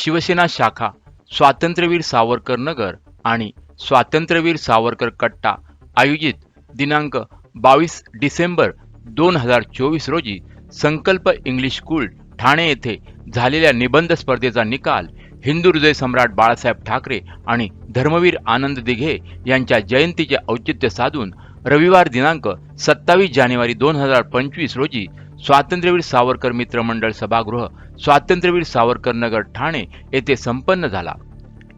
शिवसेना शाखा स्वातंत्र्यवीर सावरकर नगर आणि स्वातंत्र्यवीर सावरकर कट्टा आयोजित दिनांक बावीस डिसेंबर दोन हजार चोवीस रोजी संकल्प इंग्लिश स्कूल ठाणे येथे झालेल्या निबंध स्पर्धेचा निकाल हिंदू हृदय सम्राट बाळासाहेब ठाकरे आणि धर्मवीर आनंद दिघे यांच्या जयंतीचे औचित्य साधून रविवार दिनांक सत्तावीस जानेवारी दोन हजार पंचवीस रोजी स्वातंत्र्यवीर सावरकर मित्र मंडळ सभागृह स्वातंत्र्यवीर सावरकर नगर ठाणे येथे संपन्न झाला.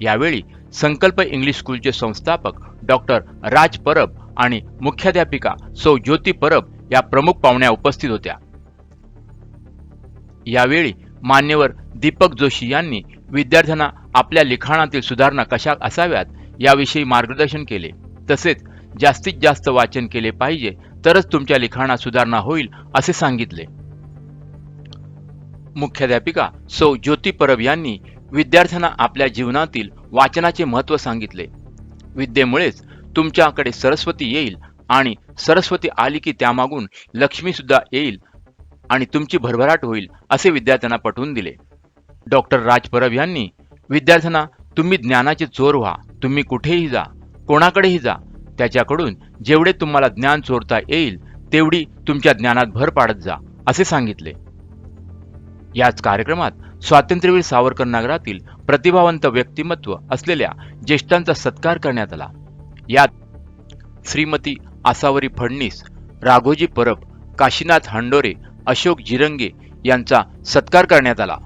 यावेळी संकल्प इंग्लिश स्कूलचे संस्थापक डॉक्टर राज परब आणि मुख्याध्यापिका सौ ज्योती परब या प्रमुख पाहुण्या उपस्थित होत्या. यावेळी मान्यवर दीपक जोशी यांनी विद्यार्थ्यांना आपल्या लिखाणातील सुधारणा कशा असाव्यात याविषयी मार्गदर्शन केले. तसेच जास्तीत जास्त वाचन केले पाहिजे तरच तुमच्या लिखाणात सुधारणा होईल असे सांगितले. मुख्याध्यापिका सौ ज्योती परब यांनी विद्यार्थ्यांना आपल्या जीवनातील वाचनाचे महत्त्व सांगितले. विद्येमुळेच तुमच्याकडे सरस्वती येईल आणि सरस्वती आली की त्यामागून लक्ष्मी सुद्धा येईल आणि तुमची भरभराट होईल असे विद्यार्थ्यांना पटवून दिले. डॉक्टर राज परब यांनी विद्यार्थ्यांना तुम्ही ज्ञानाचे चोर व्हा तुम्ही कुठेही जा कोणाकडेही जा त्याच्याकडून जेवढे तुम्हाला ज्ञान चोरता येईल तेवढी तुमच्या ज्ञानात भर पाडत जा असे सांगितले. याच कार्यक्रमात स्वातंत्र्यवीर सावरकर नगरातील प्रतिभावंत व्यक्तिमत्व असलेल्या ज्येष्ठांचा सत्कार करण्यात आला. यात श्रीमती आसावरी फडणीस राघोजी परब काशीनाथ हांडोरे अशोक जिरंगे यांचा सत्कार करण्यात आला.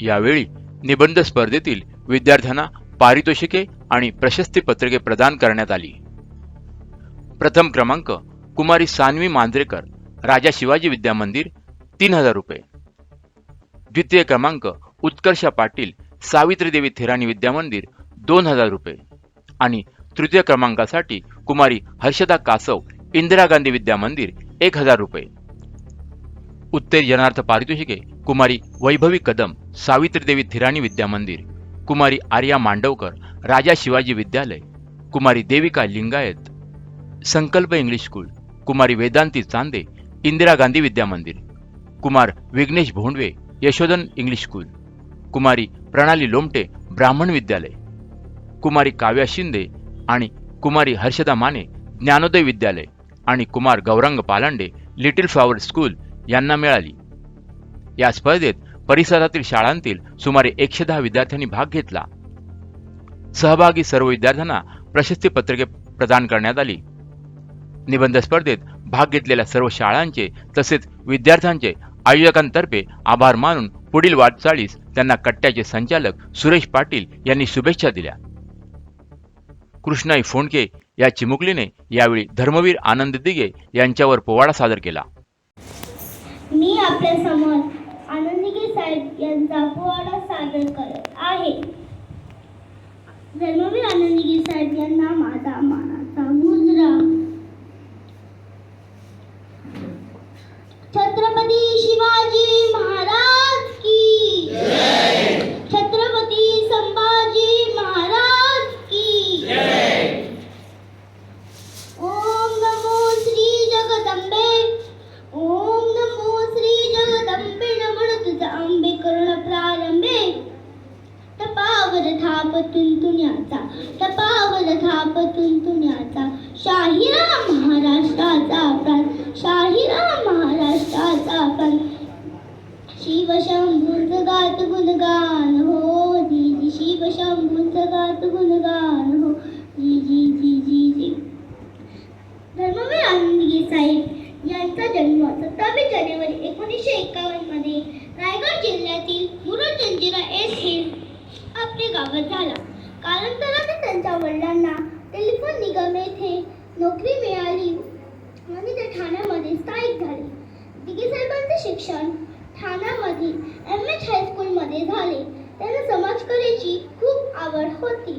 यावेळी निबंध स्पर्धेतील विद्यार्थ्यांना पारितोषिके आणि प्रशस्तीपत्रके प्रदान करण्यात आली. प्रथम क्रमांक कुमारी सानवी मांजरेकर राजा शिवाजी विद्या मंदिर तीन हजार रुपये. द्वितीय क्रमांक उत्कर्षा पाटील सावित्री देवी थेराणी विद्या मंदिर दोन हजार रुपये. आणि तृतीय क्रमांकासाठी कुमारी हर्षदा कासव इंदिरा गांधी विद्या मंदिर एक हजार रुपये. उत्तेजनार्थ पारितोषिके कुमारी वैभवी कदम सावित्रीदेवी थिराणी विद्या मंदिर कुमारी आर्या मांडवकर राजा शिवाजी विद्यालय कुमारी देविका लिंगायत संकल्प इंग्लिश स्कूल कुमारी वेदांती चांदे इंदिरा गांधी विद्या मंदिर कुमार विघ्नेश भोंडवे यशोधन इंग्लिश स्कूल कुमारी प्रणाली लोमटे ब्राह्मण विद्यालय कुमारी काव्या शिंदे आणि कुमारी हर्षदा माने ज्ञानोदय विद्यालय आणि Kumar Gaurang Palande little flower school यांना मिळाली. या स्पर्धेत परिसरातील शाळांतील सुमारे एकशे दहा विद्यार्थ्यांनी भाग घेतला. सहभागी सर्व विद्यार्थ्यांना प्रशस्ती पत्रके प्रदान करण्यात आली. निबंध स्पर्धेत भाग घेतलेल्या सर्व शाळांचे तसेच विद्यार्थ्यांचे आयोजकांतर्फे आभार मानून पुढील वाटचाळीस त्यांना कट्ट्याचे संचालक सुरेश पाटील यांनी शुभेच्छा दिल्या. कृष्णाई फोंडके या चिमुकलीने यावेळी धर्मवीर आनंद दिगे यांच्यावर पोवाडा सादर केला. मी आपल्यासमोर आनंदगी साहेब यांचा पोवाडा सादर करत आहे. जन्मवीर आनंदगी साहेब यांना माझा मानाचा पुण्याचा टपावर थाप तुंतुण्याचा शाहीराम महाराष्ट्राचा प्राण शाहीराम महाराष्ट्राचा प्राण. शिवशंभूच गात गुणगान हो जी जी शिवशंभूच गात गुणगान हो जी जी जी जी जी. धर्मवीर आनंदगी साहेब यांचा जन्म सत्तावीस जानेवारी एकोणीसशे एकावन्न निगम येथे नोकरी मिळाली. आणि ते ठाण्यामध्ये स्थायिक झाले. दिघे साहेबांचे शिक्षण ठाण्यामधील एम एच हायस्कूलमध्ये झाले. त्यांना समाजकलेची खूप आवड होती.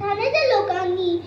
ठाण्याच्या लोकांनी